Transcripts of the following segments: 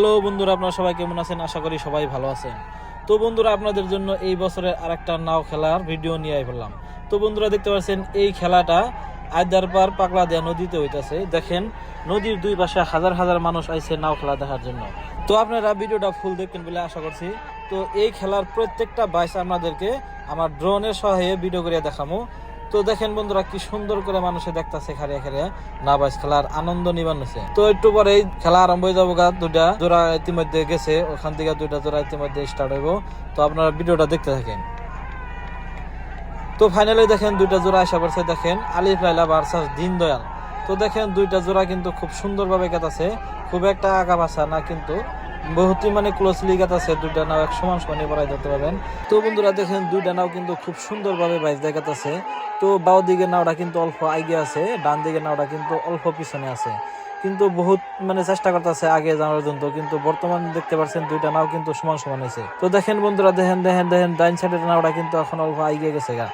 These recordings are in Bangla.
হ্যালো বন্ধুরা, আপনারা সবাই কেমন আছেন? আশা করি সবাই ভালো আছেন। তো বন্ধুরা, আপনাদের জন্য এই বছরের আরেকটা নাও খেলার ভিডিও নিয়ে ফেললাম। তো বন্ধুরা, দেখতে পাচ্ছেন, এই খেলাটা আয়দার পার পাকলা দেয়া নদীতে হইতাছে। দেখেন, নদীর দুই পাশে হাজার হাজার মানুষ আইছে নাও খেলা দেখার জন্য। তো আপনারা ভিডিওটা ফুল দেখবেন বলে আশা করছি। তো এই খেলার প্রত্যেকটা বাইস আপনাদেরকে আমার ড্রোনের সহায়ে ভিডিও করে দেখামো। তো দেখেন বন্ধুরা, কি সুন্দর করে মানুষে দেখতাছে খারে খারিয়া না বাইস খেলার আনন্দ নিবান হচ্ছে তো একটু পরে খেলা আরম্ভ হয়ে যাব গা দুটা জোড়া ইতিমধ্যে গেছে, ওখান থেকে দুইটা জোড়া ইতিমধ্যে স্টার্ট হইব। তো আপনারা ভিডিওটা দেখতে থাকেন। তো ফাইনালি দেখেন, দুইটা জোড়া আসা পড়ছে দেখেন, আলিফ, লাইলা ভার্সাস দিন দয়াল তো দেখেন, দুইটা জোড়া কিন্তু খুব সুন্দরভাবে কাটাছে খুব একটা আঁকা ভাষা না কিন্তু। বহুতই মানে ক্লোজলি কাটাছে দুইটা নাও এক সমান সমানে পড়াই ধরতে পারবেন। তো বন্ধুরা দেখেন, দুইটা নাও কিন্তু খুব সুন্দরভাবে বাইজ দেখাতেছে তো বাও দিকে নাওটা কিন্তু অল্প আগে আছে, ডান দিকে নাওটা কিন্তু অল্প পিছনে আছে। কিন্তু বহুত মানে চেষ্টা করতেছে আগে যাওয়ার জন্য, কিন্তু বর্তমান দেখতে পাচ্ছেন দুইটা নাও কিন্তু সমান সমান হয়েছে। তো দেখেন বন্ধুরা, দেখেন দেখেন দেখেন ডাইন সাইডের নাওটা কিন্তু এখন অল্প আগে গেছে গা।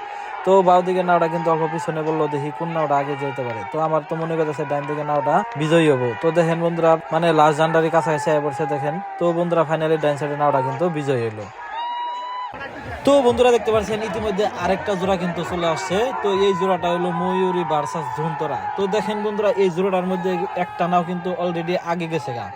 তো বাউ দিকে নাওটা কিন্তু অল্প পিছনে বলল দেখি কোন নাওটা আগে যেতে পারে। তো আমার তো মনে করতেছে ডাইন দিকে নাওটা বিজয়ী হব। তো দেখেন বন্ধুরা মানে লাস্ট জান্ডারি কাছাকাছি পড়ছে দেখেন। তো বন্ধুরা ফাইনালি ডাইন সাইডের নাওটা কিন্তু বিজয়ী হলো তো বন্ধুরা, দেখতে পাচ্ছেন, ইতিমধ্যে আরেকটা জোড়া কিন্তু চলে আসছে। তো এই জোড়াটা হলো ময়ূরী ভার্সাস ঝুমতরা তো দেখেন বন্ধুরা, এই জোড়াটার মধ্যে একটা নাও কিন্তু অলরেডি আগে গেছে গা।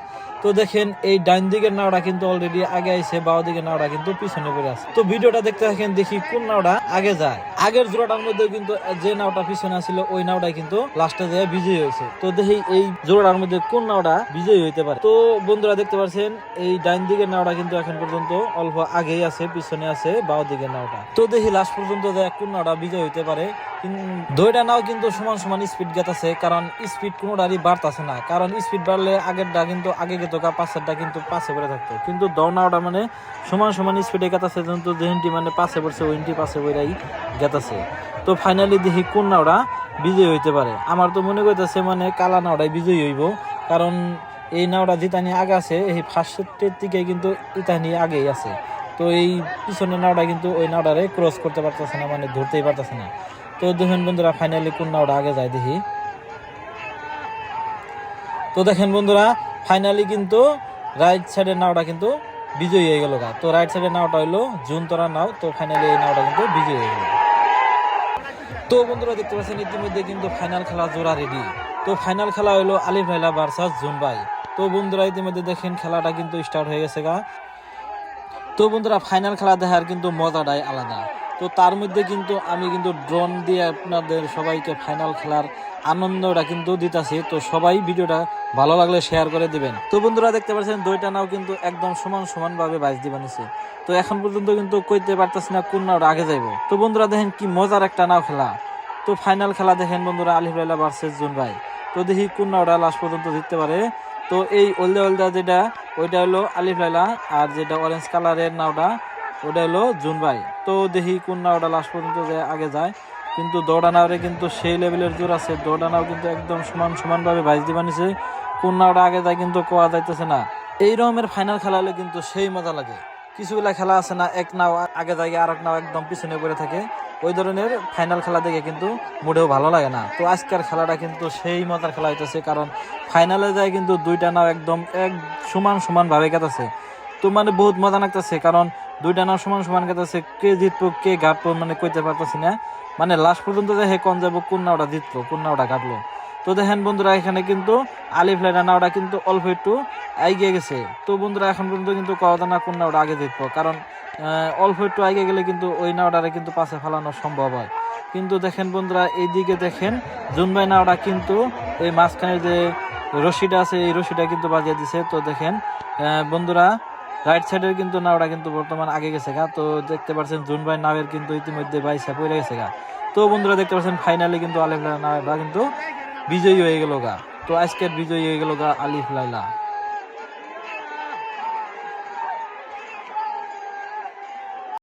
তো দেখেন, এই ডাইন দিকের নাওটা কিন্তু অলরেডি আগে আইছে বাও দিকের নাওটা কিন্তু পিছনে পড়ে আছে। তো ভিডিওটা দেখতে থাকেন, দেখি কোন নাওটা আগে যায়। আগের জোড়াটার মধ্যে কিন্তু যে নাওটা পিছনে ছিল ওই নাওটাই কিন্তু লাস্টে যায় বিজয়ী হয়েছে। তো দেখি এই জোড়াটার মধ্যে কোন নাওটা বিজয়ী হইতে পারে। তো বন্ধুরা দেখতে পাচ্ছেন এই ডাইন দিকের নাওটা কিন্তু এখন পর্যন্ত অল্প আগেই আছে, পিছনে আছে বাও দিকের নাওটা তো দেখি লাস্ট পর্যন্ত যে কোন নাওটা বিজয় হইতে পারে দুইটা নাও কিন্তু সমান সমান স্পিড গেতাছে কারণ স্পিড কোনোটারই বাড়তাছে না। কারণ স্পিড বাড়লে আগেরটা কিন্তু, আগে গেত গা, পাশেরটা কিন্তু পাশে পড়ে থাকতো। কিন্তু দৌড় নাওটা মানে সমান সমান স্পিডে গেতাছে কিন্তু যেহেনটি মানে পাশে পড়ছে ওইনটি পাশে পড়াই গেতাছে তো ফাইনালি দেখি কোন নাওটা বিজয়ী হইতে পারে। আমার তো মনে করতেছে মানে কালা নাওটাই বিজয়ী হইব, কারণ এই নাওটা জিতানি আগে আছে, এই ফার্স্টের দিকে কিন্তু ইতানি আগেই আছে। তো এই পিছনের নাওটা কিন্তু ওই নাওটারে ক্রস করতে পারতেছে না মানে ধরতেই পারতেছে না। তো দেখেন বন্ধুরা ফাইনালি কোন নাওটা আগে যায় দেখি। তো দেখেন বন্ধুরা ফাইনালি কিন্তু রাইট সাইডের নাওটা কিন্তু বিজয়ী হয়ে গেল গা। তো রাইট সাইডের নাওটা হইল জুন তোরা নাও, তো ফাইনালি এই নাওটা কিন্তু বিজয়ী হয়ে গেল। তো বন্ধুরা, দেখতে পাচ্ছেন, ইতিমধ্যে কিন্তু ফাইনাল খেলা জোড়া রেডি তো ফাইনাল খেলা হলো আলিফ ভাইলা ভার্সাস জুনবাই তো বন্ধুরা, ইতিমধ্যে দেখেন খেলাটা কিন্তু স্টার্ট হয়ে গেছে গা। তো বন্ধুরা ফাইনাল খেলা দেখার কিন্তু মজাটাই আলাদা। তো তার মধ্যে কিন্তু আমি কিন্তু ড্রোন দিয়ে আপনাদের সবাইকে ফাইনাল খেলার আনন্দটা কিন্তু দিতাছি। তো সবাই ভিডিওটা ভালো লাগলে শেয়ার করে দিবেন। তো বন্ধুরা দেখতে পাচ্ছেন, দুইটা নাও কিন্তু একদম সমান সমানভাবে বাইজ দিবা নিছে তো এখন পর্যন্ত কিন্তু কইতে পারতেছি না কোন নাওটা আগে যাইব। তো বন্ধুরা দেখেন কি মজার একটা নাও খেলা। তো ফাইনাল খেলা দেখেন বন্ধুরা আলিফ লাইলা ভার্সেস জুন ভাই। তো দেখি কোন নাওটা লাস্ট পর্যন্ত জিততে পারে। তো এই ওলদা ওলদা যেটা, ওইটা হলো আলিফ লাইলা আর যেটা অরেঞ্জ কালারের নাওটা ওটা হলো জুন ভাই। তো দেখি কোন না ওটা লাস্ট পর্যন্ত যে আগে যায়। কিন্তু দৌড়া নাওরে কিন্তু সেই লেভেলের জোর আছে। দৌড়া নাও কিন্তু একদম সমান সমানভাবে বাইজ দিবা নিছে। কোন নাওটা আগে যায় কিন্তু কোয়া যাইতেছে না। এই রকমের ফাইনাল খেলা হলে কিন্তু সেই মজা লাগে। কিছুগুলা খেলা আছে না, এক নাও আগে যায় আর এক নাও একদম পিছনে পড়ে থাকে। ওই ধরনের ফাইনাল খেলা দেখে কিন্তু মোটেও ভালো লাগে না। তো আজকের খেলাটা কিন্তু সেই মজার খেলা হইতেছে, কারণ ফাইনালে যায় কিন্তু দুইটা নাও একদম এক সমান সমান ভাবে কাটাছে তো মানে বহুত মজা লাগতেছে, কারণ দুইটা নাও সমান সমান কাটাছে কে জিতবো, কে ঘাটবো মানে কইতে পারতেছি না। মানে লাস্ট পর্যন্ত হে কোন যাব, কোন নাওটা জিতলো কোন নাওটা কাটলো তো দেখেন বন্ধুরা, এখানে কিন্তু আলিফ লাইনা নাওটা কিন্তু অল্প একটু এগিয়ে গেছে। তো বন্ধুরা, এখন পর্যন্ত কিন্তু কথা না কোন নাওটা আগে জিতবো, কারণ অল্প একটু আগে গেলে কিন্তু ওই নাওটারে কিন্তু পাশে ফেলানো সম্ভব হয়। কিন্তু দেখেন বন্ধুরা, এইদিকে দেখেন জুনবাই নাওটা কিন্তু এই মাঝখানে যে রশিটা আছে, এই রশিটা কিন্তু বাজিয়ে দিছে। তো দেখেন বন্ধুরা রাইট সাইডের কিন্তু নাওটা কিন্তু বর্তমান আগে গেছে গা। তো দেখতে পাচ্ছেন জুন ভাই নাওয়ের কিন্তু ইতিমধ্যে ভাই পড়ে গেছে গা। তো বন্ধুরা দেখতে পাচ্ছেন ফাইনালি কিন্তু আলিফ লাইলা কিন্তু বিজয়ী হয়ে গেল গা। তো আজকের বিজয়ী হয়ে গেল গা আলিফ লাইলা।